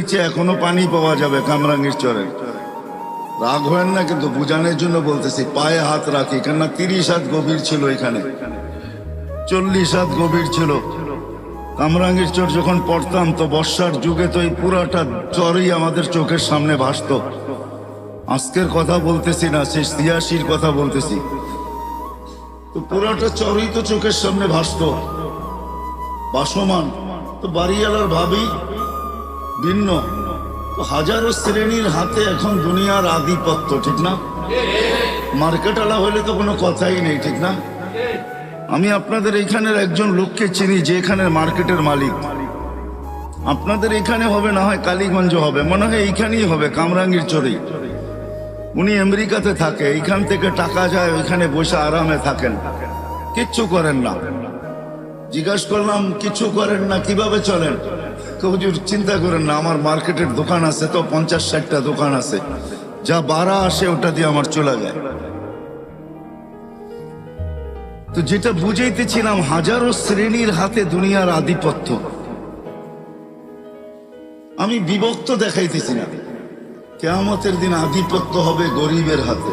নিচে এখনও পানি পাওয়া যাবে কামরাঙ্গীর চরে। রাগ হয় না, কিন্তু বুঝানোর জন্য বলতেছি, পায়ে হাত রাখি, কেননা তিরিশ হাত গভীর ছিল এখানে। চল্লিশ হাত গভীর ছিল। কামরাঙ্গীর চর যখন পড়তাম, তো বর্ষার যুগে তো এই পুরাটা চরই আমাদের চোখের সামনে ভাসতো। আজকের কথা বলতেছি না সেই ছিয়াশির কথা বলতেছি। তো পুরাটা চরই তো চোখের সামনে ভাসতো। বাসমান, তো বাড়িওয়ালার ভাবি ভিন্ন। হাজারো শ্রেণির হাতে এখন দুনিয়ার আধিপত্য, ঠিক না? মার্কেটওয়ালা হলে তো কোনো কথাই নেই, ঠিক না? আমি আপনাদের এখানের একজন লোককে চিনি, যে এখানের মার্কেটের মালিক। আপনাদের এখানে হবে, না হয় কালীগঞ্জ হবে, মনে হয় এইখানেই হবে, কামরাঙ্গির চরেই উনি আমেরিকাতে থাকে, এইখান থেকে টাকা যায়, ওইখানে বসে আরামে থাকেন। কিচ্ছু করেন না। জিজ্ঞাসা করলাম, কিছু করেন না, কীভাবে চলেন? হুজুর, চিন্তা করেন না, আমার মার্কেটের দোকান আছে তো, পঞ্চাশ ষাটটা দোকান আছে। যা বাড়া আসে, ওটা দিয়ে আমার চলে যায়। তো যেটা বুঝাইতেছিলাম, হাজারো শ্রেণির হাতে দুনিয়ার আধিপত্য। আমি বিভক্ত দেখাইতেছি না। কেয়ামতের দিন আধিপত্য হবে গরিবের হাতে।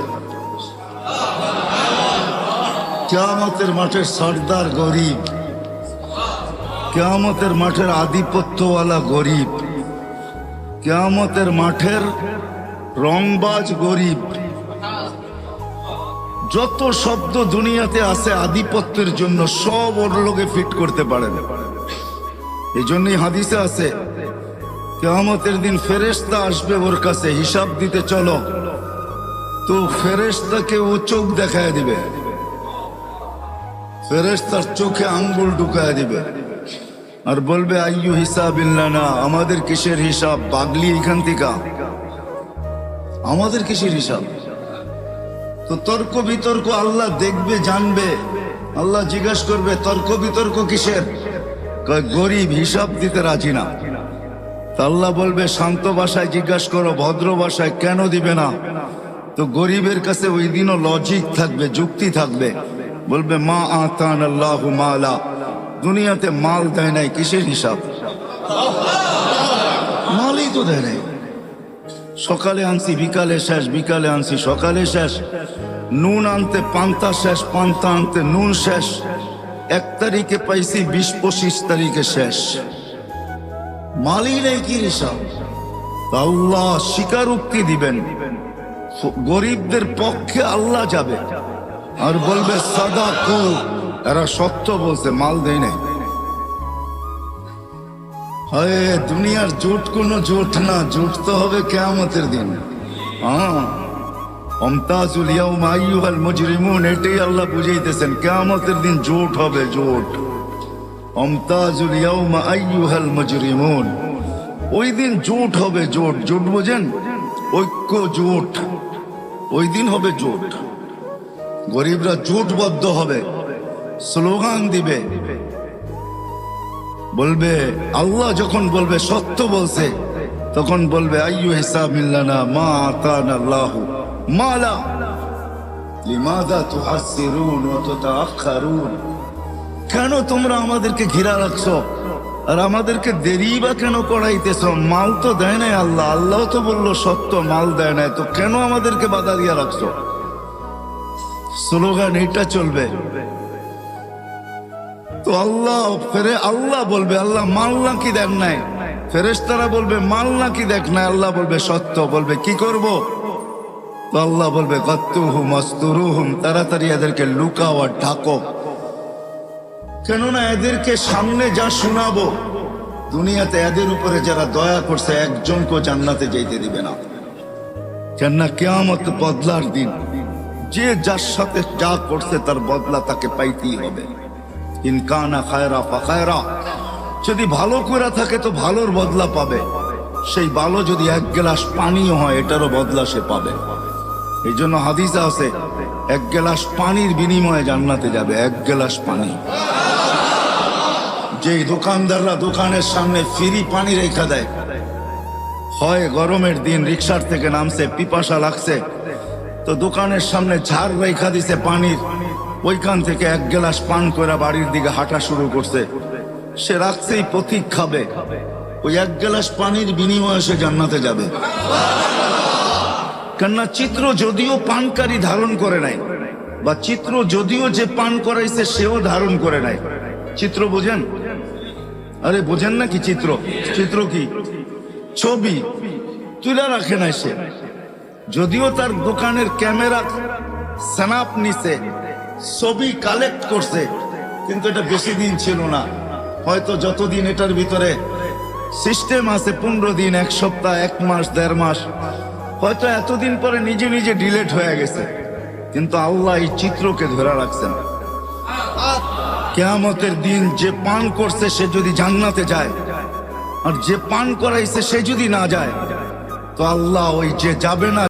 কেয়ামতের মাঠের সর্দার গরিব। কেয়ামতের মাঠের আধিপত্যওয়ালা গরিব। কেয়ামতের মাঠের রংবাজ গরিব। যত শব্দ দুনিয়াতে আছে আধিপত্যের জন্য সব ওর লোকে ফিট করতে পারেন এই জন্যই হাদিসে আছে, কেয়ামতের দিন ফেরেশতা আসবে ওর কাছে, হিসাব দিতে চলো। তো ফেরেশতাকে ও চোখ দেখায় দিবে। ফেরেশতার চোখে আঙ্গুল ঢুকায় দিবে। আর বলবে, আইয়ু হিসাব না আমাদের কিসের হিসাব? বাগলি এখান থেকে। আমাদের কিসের হিসাব? তো তর্ক বিতর্ক আল্লাহ দেখবে, জানবে। আল্লাহ জিজ্ঞাসা করবে, তর্ক বিতর্ক কিসের? গরিব হিসাব দিতে রাজি না। আল্লাহ বলবে, শান্ত ভাষায় জিজ্ঞাসা করো, ভদ্র ভাষায় কেন দিবে না? তো গরিবের কাছে ওই দিনও লজিক থাকবে, যুক্তি থাকবে। বলবে, মা আতান আল্লাহ মালা। দুনিয়াতে মাল দেয় নাই, কিসের হিসাব? মালই তো দেয় নাই। সকালে আনছি, বিকালে শেষ, বিকালে আনছি, সকালে শেষ। নুন আনতে পান্তা শেষ, পান্তা আনতে নুন শেষ। এক তারিখে পাইছি বিশ পঁচিশ তারিখে শেষ। মালই নেই, কি হিসাব? আল্লাহ স্বীকারোক্তি দিবেন। গরিবদের পক্ষে আল্লাহ যাবে। আর বলবে সাদা কু এরা সত্য বলছে মাল দেয় নাই। হয়, দুনিয়ার জোট কোনো জোট না, জোট তো হবে কেয়ামতের দিন। হ্যাঁ অমতাজুল ইয়াউম আইয়ুহাল মুজরিমুন, এটাই আল্লাহ বুঝাইতেছেন, কেয়ামতের দিন জোট হবে, জোট। অমতাজুল ইয়াউম আইয়ুহাল মুজরিমুন, ওই দিন জোট হবে, জোট। জোট বোঝেন? ঐক্য জোট। ওই দিন হবে জোট। গরিবরা জোটবদ্ধ হবে। স্লোগান দিবে। বলবে, আল্লাহ যখন বলবে, সত্য বলছে, তখন বলবে, আইয়ু হিসাব মিল্লানা মা আতান আল্লাহ মালা। লিমাদা তুহাসসিরুন ওয়া তুতাআখারুন কেন তোমরা আমাদেরকে ঘিরা রাখছো? আর আমাদেরকে দেরি বা কেন করাইতেছ? মাল তো দেয় নাই আল্লাহ। আল্লাহ তো বলল, সত্য, মাল দেয় নাই। তো কেন আমাদেরকে বাধা দিয়া রাখছো? স্লোগান এটা চলবে। তো আল্লাহ ফেরে আল্লাহ বলবে, আল্লাহ মাল নাকি দেখ নাই? ফেরেশতারা বলবে মাল নাকি দেখ নাই? আল্লাহ বলবে, সত্য। বলবে, কি করব? তো আল্লাহ বলবে তাড়াতাড়ি এদেরকে লুকাও আর ঢাকো। কেননা এদেরকে সামনে যা শোনাবো, দুনিয়াতে এদের উপরে যারা দয়া করছে একজনকে জান্নাতে যাইতে দিবে না। কেননা কেয়ামত বদলার দিন, যে যার সাথে যা করছে, তার বদলা তাকে পাইতেই হবে। ইনকানা খায়রা ফাখায়রা যদি ভালো করে থাকে তো ভালোর বদলা পাবে। সেই ভালো যদি এক গ্লাস পানিও হয়, এটারও বদলা সে পাবে। এই জন্য হাদিসা আছে, এক গ্লাস পানির বিনিময়ে জান্নাতে যাবে, এক গ্লাস পানি। যে দোকানদাররা দোকানের সামনে ফ্রি পানি রেখা দেয়, হয় গরমের দিন রিক্সার থেকে নামছে, পিপাসা লাগছে, তো দোকানের সামনে ঝাড় রেখা দিছে পানির। ওইখান থেকে এক গ্লাস পান করে বাড়ির দিকে হাঁটা শুরু করছে। সে রাখছেই পথিক খাবে। ওই এক গ্লাস পানির বিনিময়ে সে জান্নাতে যাবে। কেননা চিত্র যদিও পানকারী ধারণ করে নাই, বা চিত্র যদিও যে পান করাইছে সেও ধারণ করে নাই। চিত্র বোঝেন? আরে বোঝেন না কি চিত্র? চিত্র কি? ছবি। তুলে রাখে নাই সে। যদিও তার দোকানের ক্যামেরা স্ন্যাপ নিছে ছবি কালেক্ট করছে, কিন্তু এটা বেশি দিন ছিল না। হয়তো যতদিন এটার ভিতরে সিস্টেম আছে, পনেরো দিন, এক সপ্তাহ, এক মাস, দেড় মাস, হয়তো এতদিন পরে নিজে নিজে ডিলেট হয়ে গেছে। কিন্তু আল্লাহ এই চিত্রকে ধরে রাখছেন। কেয়ামতের দিন যে পান করছে, সে যদি জান্নাতে যায়, আর যে পান করাইছে, সে যদি না যায়, তো আল্লাহ ওই যে যাবে না